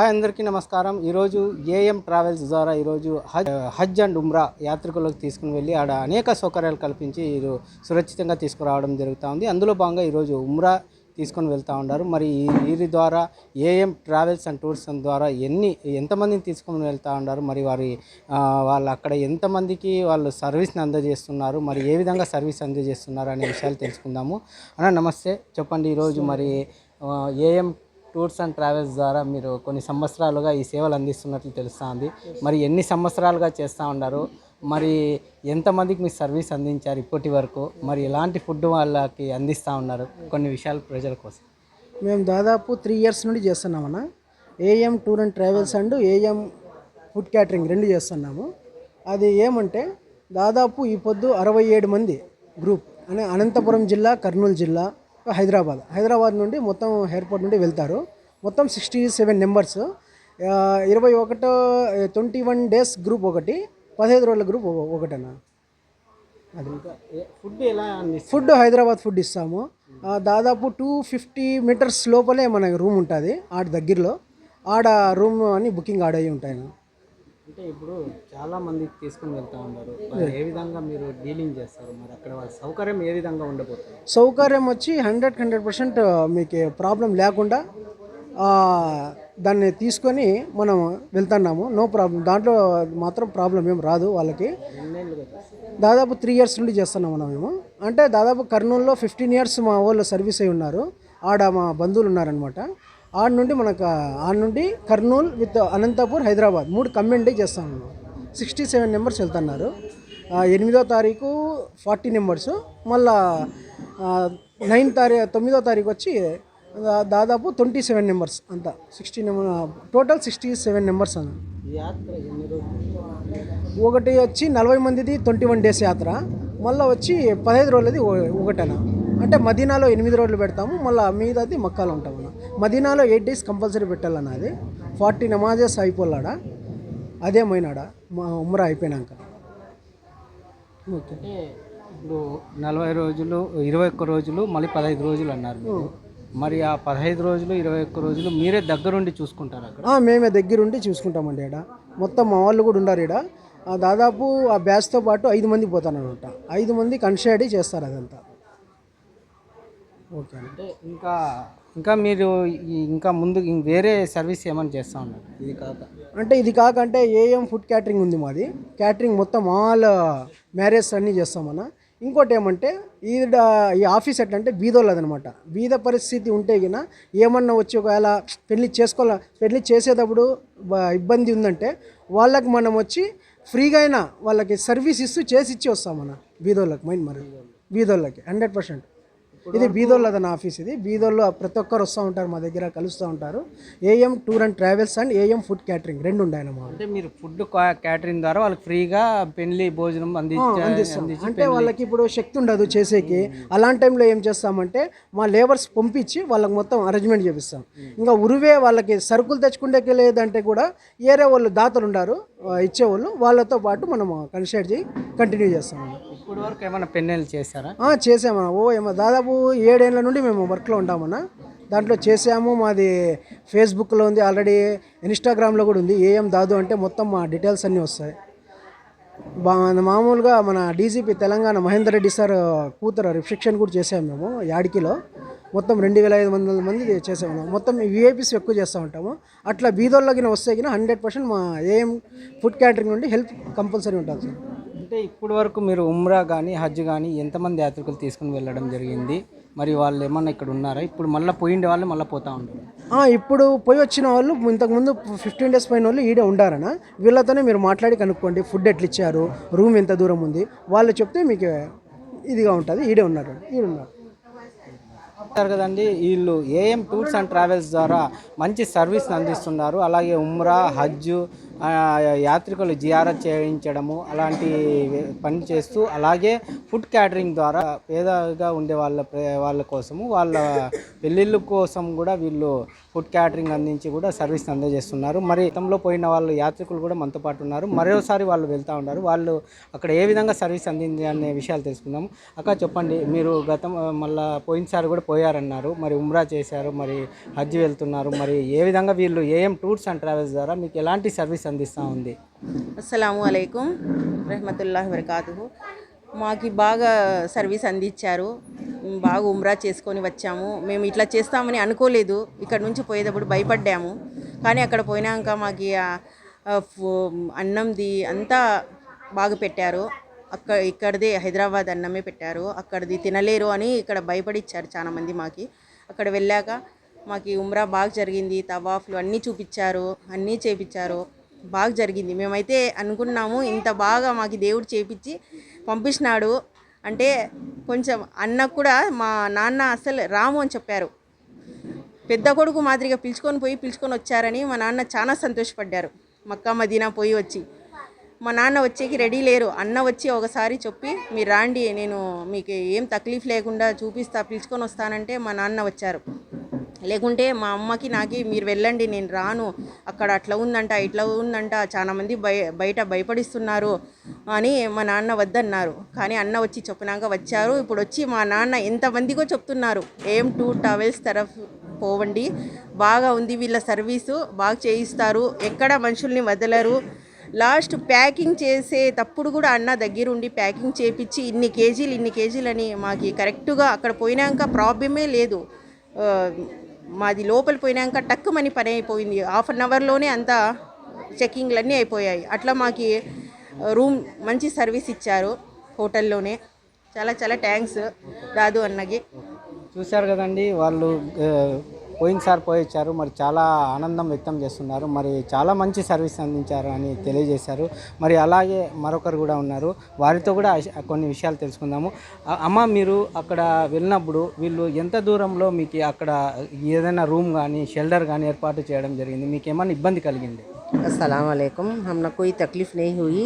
Hi అందరికీ నమస్కారం. ఈరోజు ఏఎం ట్రావెల్స్ ద్వారా ఈరోజు హజ్ హజ్ అండ్ ఉమ్రా యాత్రికులకు తీసుకుని వెళ్ళి ఆడ అనేక సౌకర్యాలు కల్పించి ఈరో సురక్షితంగా తీసుకురావడం జరుగుతూ ఉంది. అందులో భాగంగా ఈరోజు ఉమ్రా తీసుకొని వెళ్తూ ఉన్నారు. మరి వీరి ద్వారా ఏఎం ట్రావెల్స్ అండ్ టూర్స్ ద్వారా ఎన్ని ఎంతమందిని తీసుకొని వెళ్తూ ఉన్నారు? మరి వారి వాళ్ళు అక్కడ ఎంతమందికి వాళ్ళు సర్వీస్ని అందజేస్తున్నారు? మరి ఏ విధంగా సర్వీస్ అందజేస్తున్నారు? అనే విషయాలు తెలుసుకుందాము. అన్న నమస్తే. చెప్పండి ఈరోజు మరి ఏఎం టూర్స్ అండ్ ట్రావెల్స్ ద్వారా మీరు కొన్ని సంవత్సరాలుగా ఈ సేవలు అందిస్తున్నట్లు తెలుస్తుంది. మరి ఎన్ని సంవత్సరాలుగా చేస్తూ ఉన్నారు? మరి ఎంతమందికి మీ సర్వీస్ అందించారు ఇప్పటి వరకు? మరి ఎలాంటి ఫుడ్ వాళ్ళకి అందిస్తూ ఉన్నారు? కొన్ని విషయాలు ప్రజల కోసం. మేము దాదాపు త్రీ ఇయర్స్ నుండి చేస్తున్నామన్న. AM tour and travels and AM food catering రెండు చేస్తున్నాము. అది ఏమంటే దాదాపు ఈ పొద్దు అరవై ఏడు మంది గ్రూప్ అనే అనంతపురం జిల్లా కర్నూలు జిల్లా హైదరాబాద్. హైదరాబాద్ నుండి మొత్తం ఎయిర్పోర్ట్ నుండి వెళ్తారు. మొత్తం సిక్స్టీ సెవెన్ నెంబర్స్ ఇరవై ఒకటో ట్వంటీ వన్ డేస్ గ్రూప్ ఒకటి పదహైదు రోజుల గ్రూప్ ఒకటేనా అది. ఫుడ్ ఎలా ఫుడ్ హైదరాబాద్ ఫుడ్ ఇస్తాము. దాదాపు టూ ఫిఫ్టీ మీటర్స్ లోపలే మన రూమ్ ఉంటుంది ఆడ దగ్గరలో. ఆడ రూమ్ అని బుకింగ్ ఆడ అయి ఉంటాయి అంటే ఇప్పుడు చాలా మందికి తీసుకొని వెళ్తూ ఉన్నారు. మరి ఏ విధంగా మీరు డీలింగ్ చేస్తారు? మరి అక్కడ వాళ్ళ సౌకర్యం ఏ విధంగా ఉండబోతుంది? సౌకర్యం వచ్చి హండ్రెడ్ హండ్రెడ్ పర్సెంట్ మీకు ప్రాబ్లం లేకుండా దాన్ని తీసుకొని మనం వెళ్తున్నాము. నో ప్రాబ్లం దాంట్లో మాత్రం ప్రాబ్లం ఏం రాదు వాళ్ళకి? దాదాపు త్రీ ఇయర్స్ నుండి చేస్తున్నాం మనం మేము. అంటే దాదాపు కర్నూలులో ఫిఫ్టీన్ ఇయర్స్ మా వాళ్ళు సర్వీస్ అయి ఉన్నారు. ఆడ మా బంధువులు ఉన్నారనమాట ఆడ నుండి మనకు ఆడ నుండి కర్నూలు విత్ అనంతపూర్ హైదరాబాద్ మూడు కమ్మెండే చేస్తాం సిక్స్టీ సెవెన్ నెంబర్స్ వెళ్తున్నారు. ఎనిమిదో తారీఖు ఫార్టీ నెంబర్స్ మళ్ళా నైన్ తారీఖు తొమ్మిదో తారీఖు వచ్చి దాదాపు ట్వంటీ సెవెన్ నెంబర్స్ అంతా. Sixty number total sixty seven numbers అన్న. యాత్ర ఒకటి వచ్చి నలభై మందిది ట్వంటీ వన్ డేస్ యాత్ర. మళ్ళీ వచ్చి పదహైదు రోజులది ఒ- ఒకటేనా. అంటే మదీనాలో ఎనిమిది రోజులు పెడతాము. మళ్ళీ మిగతాది మక్కాలు ఉంటామన్న. మదీనాలో ఎయిట్ డేస్ కంపల్సరీ పెట్టాలన్న అది. ఫార్టీ నమాజెస్ అయిపోలాడా. అదే పోయినాడా మా ఉమ్రా అయిపోయినాక. ఓకే. ఇప్పుడు నలభై రోజులు ఇరవై ఒక్క రోజులు మళ్ళీ పదహైదు రోజులు అన్నారు మీరు. ఆ పదహైదు రోజులు ఇరవై ఒక్క రోజులు మీరే దగ్గరుండి చూసుకుంటారు అక్కడ? మేమే దగ్గరుండి చూసుకుంటామండి ఈడ. మొత్తం మా వాళ్ళు కూడా ఉన్నారు ఆ, దాదాపు ఆ బ్యాచ్తో పాటు ఐదు మంది పోతానమాట ఐదు మంది కన్షైడ్ చేస్తారు అదంతా. ఓకే అంటే ఇంకా ఇంకా మీరు ఈ- ఇంకా ముందు వేరే సర్వీస్ ఏమైనా చేస్తూ ఉన్నారు? ఇది కాక. అంటే ఇది కాకంటే ఏఎం ఫుడ్ క్యాటరింగ్ ఉంది మాది. క్యాటరింగ్ మొత్తం ఆల్ మ్యారేజ్ అన్నీ చేస్తామన్న ఇంకోటి ఏమంటే ఈడ ఈ ఆఫీస్ ఎట్లా అంటే బీదోళ్ళదనమాట. బీద పరిస్థితి ఉంటే గిన ఏమన్నా వచ్చి ఒకవేళ పెళ్ళి చేసుకోవాల పెళ్ళి చేసేటప్పుడు ఇబ్బంది ఉందంటే వాళ్ళకి మనం వచ్చి ఫ్రీగా అయినా వాళ్ళకి సర్వీస్ ఇస్తూ చేసి ఇచ్చి వస్తామన్న బీదోళ్ళకి మైండ్ మరి. బీదోళ్ళకి హండ్రెడ్ పర్సెంట్. ఇది బీదోళ్ళదన్న ఆఫీస్ ఇది. బీదోళ్ళు ప్రతి ఒక్కరు వస్తూ ఉంటారు మా దగ్గర కలుస్తూ ఉంటారు. AM tour and travels and AM food catering రెండు మా అంటే మీరు ఫుడ్ క్యాటరింగ్ ద్వారా వాళ్ళకి ఫ్రీగా పెళ్ళి భోజనం అందించి అంటే వాళ్ళకి ఇప్పుడు శక్తి ఉండదు చేసేకి. అలాంటి టైంలో ఏం చేస్తామంటే మా లేబర్స్ పంపించి వాళ్ళకి మొత్తం అరేంజ్మెంట్ చేపిస్తాం. ఇంకా ఉరువే వాళ్ళకి సరుకులు తెచ్చుకుంటే లేదంటే కూడా ఏరే వాళ్ళు దాతలు ఉండారు ఆ, ఇచ్చేవాళ్ళు. వాళ్ళతో పాటు మనం కన్సల్ట్ చేయి కంటిన్యూ చేస్తాం. ఇప్పుడు వరకు ఏమైనా పెన్నెలు చేశారా? చేసామన్న ఓ ఏమో దాదాపు ఏడేళ్ళ నుండి మేము వర్క్లో ఉంటామన్న. దాంట్లో చేసాము మాది ఫేస్బుక్లో ఉంది. ఆల్రెడీ ఇన్స్టాగ్రామ్లో కూడా ఉంది. ఏఎం దాదు అంటే మొత్తం మా డీటెయిల్స్ అన్నీ వస్తాయి. బా మామూలుగా మన డీజీపీ తెలంగాణ మహేందర్ రెడ్డి సార్ కూతురు రిఫ్లెక్షన్ కూడా చేసాము మేము యాడికిలో. మొత్తం రెండు వేల ఐదు వందల మంది చేసాము మొత్తం విఐపీస్ ఎక్కువ చేస్తూ ఉంటాము. అట్లా బీదోళ్ళకి వస్తే కినా హండ్రెడ్ పర్సెంట్ మా ఏఎం ఫుడ్ క్యాటరింగ్ నుండి హెల్ప్ కంపల్సరీ ఉంటుంది సార్. అంటే ఇప్పుడు వరకు మీరు ఉమ్రా కానీ హజ్ కానీ ఎంతమంది యాత్రికులు తీసుకుని వెళ్ళడం జరిగింది? మరి వాళ్ళు ఏమన్నా ఇక్కడ ఉన్నారా? ఇప్పుడు మళ్ళీ పోయిండే వాళ్ళు మళ్ళీ పోతా ఉంటారు ఇప్పుడు పోయి వచ్చిన వాళ్ళు ఇంతకుముందు ఫిఫ్టీన్ డేస్ పైన వాళ్ళు ఈడే ఉండారన? వీళ్ళతోనే మీరు మాట్లాడి కనుక్కోండి ఫుడ్ ఎట్లా ఇచ్చారు రూమ్ ఎంత దూరం ఉంది? వాళ్ళు చెప్తే మీకు ఇదిగా ఉంటుంది ఈడే ఉన్నారు ఈడ ఉన్నారు. చెప్తారు కదండి వీళ్ళు ఏఎం టూర్స్ అండ్ ట్రావెల్స్ ద్వారా మంచి సర్వీస్ని అందిస్తున్నారు. అలాగే ఉమ్రా హజ్ ఆ, యాత్రికులు జియారత్ చేయించడము అలాంటి పని చేస్తూ అలాగే ఫుడ్ క్యాటరింగ్ ద్వారా పేదగా ఉండే వాళ్ళ వాళ్ళ కోసము వాళ్ళ పెళ్ళిళ్ళ కోసం కూడా వీళ్ళు ఫుడ్ క్యాటరింగ్ అందించి కూడా సర్వీస్ అందజేస్తున్నారు. మరి గతంలో పోయిన వాళ్ళు యాత్రికులు కూడా మనతో పాటు ఉన్నారు. మరోసారి వాళ్ళు వెళ్తూ ఉన్నారు. వాళ్ళు అక్కడ ఏ విధంగా సర్వీస్ అందింది అనే విషయాలు తెలుసుకుందాం. అక్క చెప్పండి మీరు గతం మళ్ళీ పోయినసారి కూడా పోయారన్నారు. మరి ఉమ్రా చేశారు మరి హజ్ వెళ్తున్నారు. మరి ఏ విధంగా వీళ్ళు ఏఎం టూర్స్ అండ్ ట్రావెల్స్ ద్వారా మీకు ఎలాంటి సర్వీస్ అందిస్తూ ఉంది. అస్సలాము అలైకుం. రహమతుల్లా వరకాతు మాకు బాగా సర్వీస్ అందించారు. బాగా ఉమ్రా చేసుకొని వచ్చాము. మేము ఇట్లా చేస్తామని అనుకోలేదు. ఇక్కడ నుంచి పోయేటప్పుడు భయపడ్డాము. కానీ అక్కడ పోయినాక మాకు అన్నంది అంతా బాగా పెట్టారు. అక్కడ ఇక్కడదే హైదరాబాద్ అన్నమే పెట్టారు. అక్కడది తినలేరు అని ఇక్కడ భయపడిచ్చారు చాలామంది మాకు. అక్కడ వెళ్ళాక మాకు ఉమ్రా బాగా జరిగింది. తవాఫ్లు అన్నీ చూపించారు. అన్నీ చేపించారు. బాగా జరిగింది. మేమైతే అనుకున్నాము ఇంత బాగా మాకు దేవుడు చేపించి పంపించినాడు అంటే కొంచెం అన్న కూడా మా నాన్న అసలు రాము అని చెప్పారు. పెద్ద కొడుకు మాదిరిగా పిలుచుకొని పోయి పిలుచుకొని వచ్చారని మా నాన్న చాలా సంతోషపడ్డారు. మక్కా మదీనా పోయి వచ్చి మా నాన్న వచ్చేకి రెడీ లేరు. అన్న వచ్చి ఒకసారి చెప్పి మీరు రాండి నేను మీకు ఏం తక్లీఫ్ లేకుండా చూపిస్తా పిలుచుకొని వస్తానంటే మా నాన్న వచ్చారు. లేకుంటే మా అమ్మకి నాకి మీరు వెళ్ళండి నేను రాను. అక్కడ అట్లా ఉందంట ఇట్లా ఉందంట చాలామంది బయ బయట భయపడిస్తున్నారు అని మా నాన్న వద్దన్నారు. కానీ అన్న వచ్చి చెప్పినాక వచ్చారు. ఇప్పుడు వచ్చి మా నాన్న ఎంతమందికో చెప్తున్నారు. ఏం టూ ట్రావెల్స్ తరఫ్ పోవండి. బాగా ఉంది వీళ్ళ సర్వీసు బాగా చేయిస్తారు. ఎక్కడ మనుషుల్ని వదలరు. లాస్ట్ ప్యాకింగ్ చేసేటప్పుడు కూడా అన్న దగ్గరుండి ప్యాకింగ్ చేపించి ఇన్ని కేజీలు ఇన్ని కేజీలు అని మాకు కరెక్ట్గా అక్కడ పోయినాక ప్రాబ్లమే లేదు. మాది లోపల పోయినాక టక్కుమని పని అయిపోయింది. హాఫ్ అన్ అవర్లోనే అంతా చెక్కింగ్లు అన్నీ అయిపోయాయి. అట్లా మాకు రూమ్ మంచి సర్వీస్ ఇచ్చారు హోటల్లోనే. చాలా చాలా థ్యాంక్స్ దాదు అన్నకి. చూశారు కదండి వాళ్ళు పోయినసారి పోయి వచ్చారు మరి చాలా ఆనందం వ్యక్తం చేస్తున్నారు మరి చాలా మంచి సర్వీస్ అందించారు అని తెలియజేశారు మరి అలాగే మరొకరు కూడా ఉన్నారు వారితో కూడా అశ- కొన్ని విషయాలు తెలుసుకుందాము ఆ, అమ్మ మీరు అక్కడ వెళ్ళినప్పుడు వీళ్ళు ఎంత దూరంలో మీకు అక్కడ ఏదైనా రూమ్ కానీ షెల్టర్ కానీ ఏర్పాటు చేయడం జరిగింది మీకు ఏమైనా ఇబ్బంది కలిగింది अस्सलाम वालेकुम हमने कोई तकलीफ़ नहीं हुई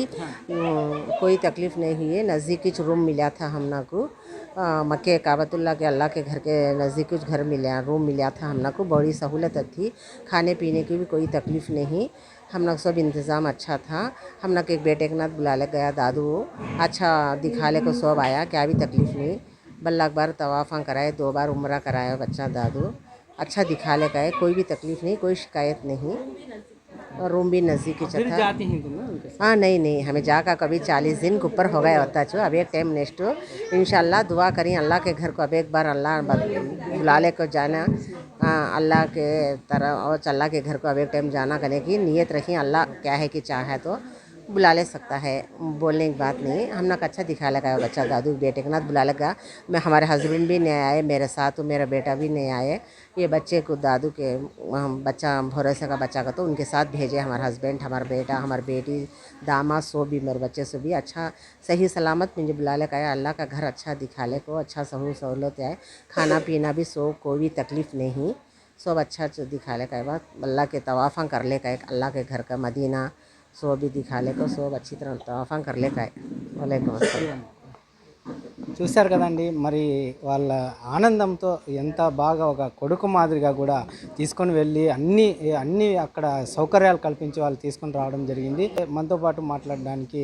अम, कोई तकलीफ़ नहीं हुई है नज़दीक कुछ रूम मिला था हमना को अ, मक्के काबतुल्ला के, अल्लाह के घर के नज़दीक कुछ घर मिला, रूम मिला था हमना को बड़ी सहूलत थी। खाने पीने की भी कोई तकलीफ़ नहीं, हम लोग सब इंतज़ाम अच्छा था। हम लोग एक बेटे के नाथ बुला ले गया, दादू अच्छा दिखा ले को सब आया, क्या भी तकलीफ़ नहीं। बल्ला बार तवाफ़ा कराए, दो बार उम्र कराया बच्चा दादू अच्छा दिखा ले गए, कोई भी तकलीफ़ नहीं, कोई शिकायत नहीं। और रूम भी नज़दीक ही चलता है हैं तुम ना उनके हाँ नहीं नहीं हमें जाकर कभी चालीस दिन के ऊपर हो गया होता चो अब एक टाइम नेक्स्ट इंशाल्लाह दुआ करें अल्लाह के घर को अब एक बार अल्लाह बद- बुला ले को जाना। हाँ अल्लाह के तरह और अल्लाह के घर को अब एक टाइम जाना करने की नीयत रखें अल्लाह क्या है कि चाहे तो। बुला ले सकता है, बोलने की बात नहीं। हम ना अच्छा दिखा लगा बच्चा, दादू, बेटे के नाथ बुला लगा। मैं, हमारे हस्बैंड भी नहीं आए मेरे साथ मेरा बेटा भी नहीं आए ये बच्चे को, दादू के बच्चा भरोसे का बच्चा का तो उनके साथ भेजे, हमारे हस्बैंड हमारा बेटा, हमारी बेटी, दामा, सो भी, मेरे बच्चे से भी अच्छा सही सलामत मुझे बुला ले, कहा, अल्लाह का घर अच्छा दिखा ले को अच्छा सहू सहूलत आए। खाना पीना भी सो, कोई भी तकलीफ़ नहीं। सब अच्छा दिखा ले का अल्लाह के तवाफ़ा कर ले का अल्लाह के घर का मदीना सो भी दिखा ले को सब अच्छी तरह तवाफ़ा कर ले का वालेकुम अस्सलाम చూశారు కదండి మరి వాళ్ళ ఆనందంతో ఎంత బాగా ఒక కొడుకు మాదిరిగా కూడా తీసుకొని వెళ్ళి అన్ని అన్ని అక్కడ సౌకర్యాలు కల్పించి వాళ్ళు తీసుకొని రావడం జరిగింది మనతో పాటు మాట్లాడడానికి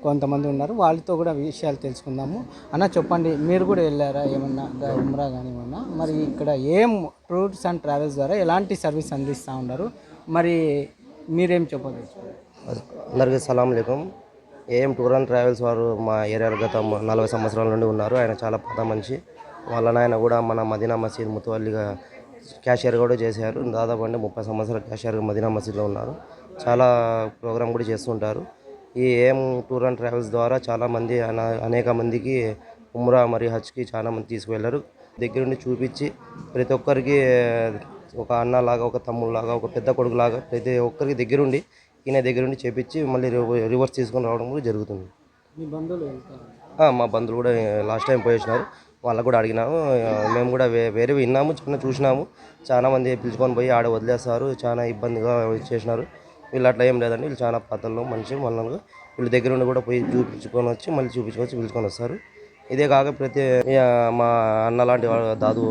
కొంతమంది ఉన్నారు వాళ్ళతో కూడా విషయాలు తెలుసుకుందాము అన్న చెప్పండి మీరు కూడా వెళ్ళారా ఏమన్నా గా- ఉమ్రా కానీ ఏమన్నా మరి ఇక్కడ ఏం టూర్స్ అండ్ ట్రావెల్స్ ద్వారా ఎలాంటి సర్వీస్ అందిస్తూ ఉన్నారు మరి మీరేం చెప్పదలుచుకున్నారు అందరికీ సలాం లేకం ఏఎం టూర్ అండ్ ట్రావెల్స్ వారు మా ఏరియాలో గత నలభై సంవత్సరాల నుండి ఉన్నారు. ఆయన చాలా పెద్ద మనిషి. వాళ్ళ నాయన కూడా మన మదీనా మసీద్ ముతువల్లిగా క్యాషియర్ కూడా చేశారు. దాదాపు అంటే ముప్పై సంవత్సరాల క్యాషియర్ మదీనా మసీద్లో ఉన్నారు. చాలా ప్రోగ్రామ్ కూడా చేస్తుంటారు. ఈ ఏఎం టూర్ అండ్ ట్రావెల్స్ ద్వారా చాలామంది అనేక మందికి ఉమ్రా మరియు హజ్కి చాలామంది తీసుకువెళ్ళారు. తీసుకువెళ్ళారు దగ్గరుండి చూపించి ప్రతి ఒక్కరికి ఒక అన్నలాగా ఒక తమ్ముళ్ళలాగా ఒక పెద్ద కొడుకులాగా ప్రతి ఒక్కరికి దగ్గరుండి ఈయన దగ్గరుండి చేపించి మళ్ళీ రివ- రివర్స్ తీసుకొని రావడం కూడా జరుగుతుంది. మీ బంధువులు కూడా లాస్ట్ టైం పోయి వచ్చినారు వాళ్ళకు కూడా అడిగినాము. మేము కూడా వే వేరే విన్నాము చిన్న చూసినాము. చాలా మంది పిలుచుకొని పోయి ఆడ వదిలేస్తారు. చాలా ఇబ్బందిగా చేసినారు. వీళ్ళు అట్లా ఏం లేదండి. వీళ్ళు చాలా పాత్రలు మంచి మనల్ని వీళ్ళ దగ్గర నుండి కూడా పోయి చూపించుకొని వచ్చి మళ్ళీ చూపించుకొచ్చి పిలుచుకొని వస్తారు. ఇదే కాక ప్రతి మా అన్న లాంటి దాదు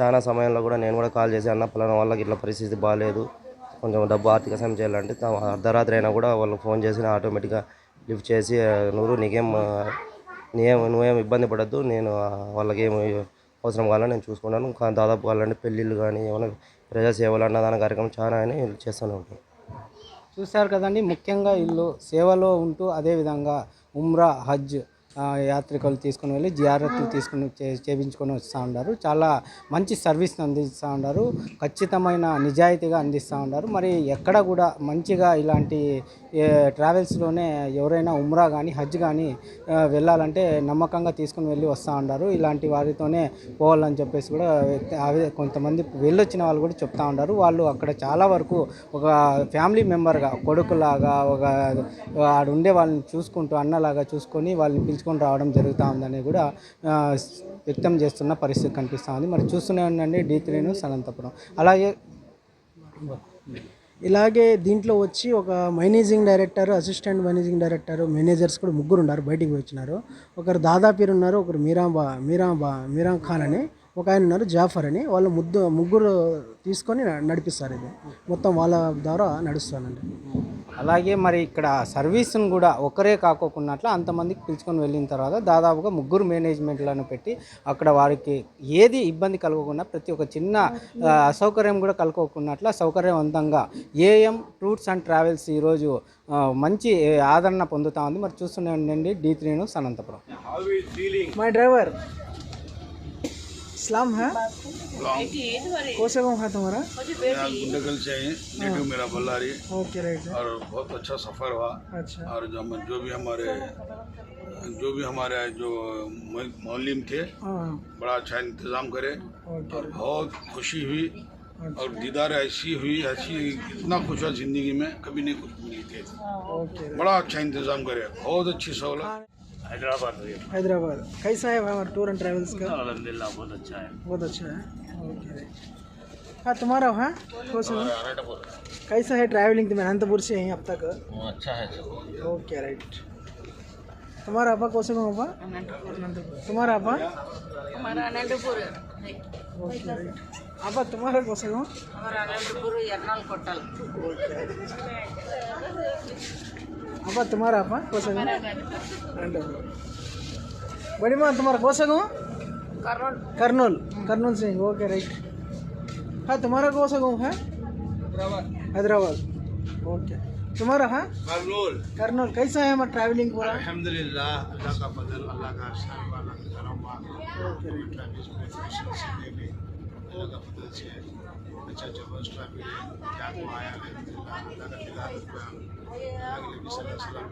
చాలా సమయంలో కూడా నేను కూడా కాల్ చేసి అన్న పలానా వాళ్ళకి ఇట్లా పరిస్థితి బాగాలేదు కొంచెం డబ్బు ఆర్థిక సాయం చేయాలంటే అర్ధరాత్రి అయినా కూడా వాళ్ళకి ఫోన్ చేసి ఆటోమేటిక్గా లిఫ్ట్ చేసి నూరు నీకేం ఆ, నీకేం నువ్వేం ఇబ్బంది పడద్దు నేను వాళ్ళకేం వాళ్ళకి అవసరం కావాలని నేను చూసుకున్నాను కా- దాదాపు కావాలంటే పెళ్ళిళ్ళు కానీ ఏమైనా ప్రజా సేవలు అన్నదాన కార్యక్రమం చాలా అని చేస్తూనే ఉంటాను చూశారు కదండి ముఖ్యంగా వీళ్ళు సేవలో ఉంటూ అదేవిధంగా ఉమ్రా హజ్ యాత్రికులు తీసుకుని వెళ్ళి జియారత్లు తీసుకుని చే- చేయించుకొని వస్తూ ఉన్నారు చాలా మంచి సర్వీస్ని అందిస్తూ ఉన్నారు ఖచ్చితమైన నిజాయితీగా అందిస్తూ ఉన్నారు మరి ఎక్కడ కూడా మంచిగా ఇలాంటి ట్రావెల్స్లోనే ఎవరైనా ఉమ్రా కానీ హజ్ కానీ వెళ్ళాలంటే నమ్మకంగా తీసుకుని వెళ్ళి వస్తూ ఉంటారు ఇలాంటి వారితోనే పోవాలని చెప్పేసి కూడా కొంతమంది వెళ్ళొచ్చిన వాళ్ళు కూడా చెప్తా ఉంటారు వాళ్ళు అక్కడ చాలా వరకు ఒక ఫ్యామిలీ మెంబర్గా కొడుకులాగా ఒక ఆడుండే వాళ్ళని చూసుకుంటూ అన్నలాగా చూసుకొని వాళ్ళని తీసుకొని రావడం జరుగుతూ ఉందని కూడా వ్యక్తం చేస్తున్న పరిస్థితి కనిపిస్తూ ఉంది. మరి చూస్తూనే ఉండండి డీ త్రీను సనంతపురం అలాగే ఇలాగే దీంట్లో వచ్చి ఒక managing director assistant managing director managers కూడా ముగ్గురు ఉన్నారు బయటికి వచ్చినారు. ఒకరు దాదాపీర్ ఉన్నారు ఒకరు మీరాంబా మీరాంబా మీరాం ఖాన్ అని ఒక ఆయన ఉన్నారు జాఫర్ అని. వాళ్ళు ముద్దు ముగ్గురు తీసుకొని నడిపిస్తారు ఇది. మొత్తం వాళ్ళ ద్వారా నడుస్తానండి. అలాగే మరి ఇక్కడ సర్వీస్ను కూడా ఒకరే కాకోకున్నట్ల అంతమందికి పిలుచుకొని వెళ్ళిన తర్వాత దాదాపుగా ముగ్గురు మేనేజ్మెంట్లను పెట్టి అక్కడ వారికి ఏది ఇబ్బంది కలగకుండా ప్రతి ఒక్క చిన్న అసౌకర్యం కూడా కలుగకున్నట్ల సౌకర్యవంతంగా ఏఎం టూర్స్ అండ్ ట్రావెల్స్ ఈరోజు మంచి ఆదరణ పొందుతూ ఉంది. మరి చూస్తున్నాండి డి త్రీను సనంతపురం మై డ్రైవర్ इस्लाम है? कौन सा गाँव है तुम्हारा यहाँ से हैं। नेटिव मेरा बल्लारी। Okay right. और बहुत अच्छा सफ़र हुआ। अच्छा। और जो हम जो भी हमारे जो भी हमारे जो मौलिम थे हाँ। बड़ा अच्छा इंतज़ाम करे। और बहुत खुशी हुई। और दीदार ऐसी हुई ऐसी इतना खुश हुआ ज़िंदगी में कभी नहीं कुछ नहीं थे। बड़ा अच्छा इंतज़ाम करे। बहुत अच्छी सहूलत हैदराबाद कैसा है हमारा टूर एंड ट्रैवल्स का? अलहमदिल्ला बहुत अच्छा है। बहुत अच्छा है। ओके हाँ तुम्हारा हाँ कौन सा कैसा है ट्रैवलिंग तुम्हें अनंतपुर से यहीं अब तक? अच्छा है। ओके राइट तुम्हारा आपा कौन सा गाँव आपा? तुम्हारा आपा? हमारा अनंतपुर ओके राइट आपा तुम्हारा कौन सा गाँव? हमारा अनंतपुर एर्नाल कोटल ಅಪ್ಪ ತುಮಾರ ಅಪ್ಪ ಕೋಸಗ ಬಡಿಮಾ ತುಮಾರ ಕೋಸಗ कर्नूल कर्नूल कर्नूल सिंह ओके राइट हाँ तुम्हारा कौन सा है हैदराबाद ओके तुम्हारा हाँ कर्नूल कर्नूल कैसा है हमारा ट्रैवलिंग पूरा अल्हम्दुलिल्लाह अल्लाह का अल्लाह का शान वाला करम वाला ओके राइट अच्छा ज़बरदस्त ट्रैफ़िक क्या तो आया है अगले भी सलाह सलाह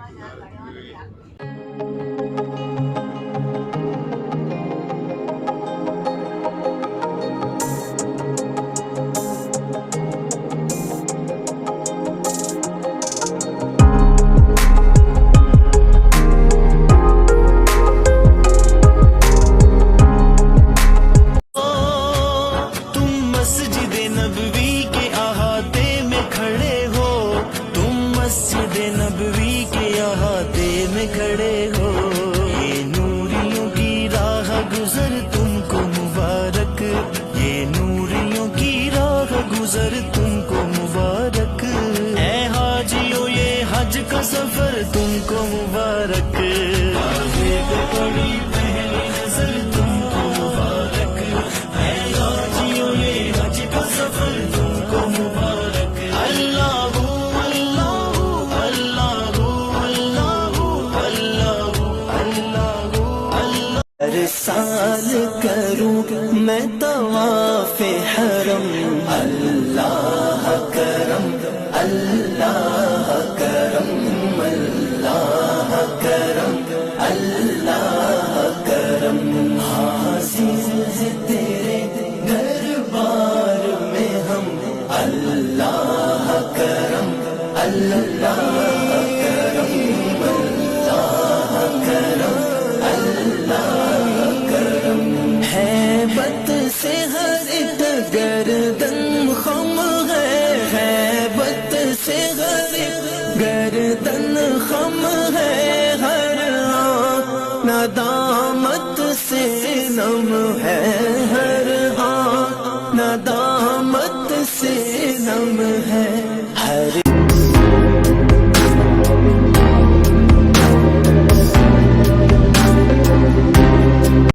तुमको मुबारक। है हाजियो ये हज का सफ़र तुमको मुबारक। आगे को पड़ी पहली नज़र तुमको मुबारक है हाजियो ये हज का सफ़र तुमको मुबारक अल्लाह अल्लाह अल्लाह अल्लाह अल्लाह अल्लाह अल्लाह हर साल करूँ मैं से हर एक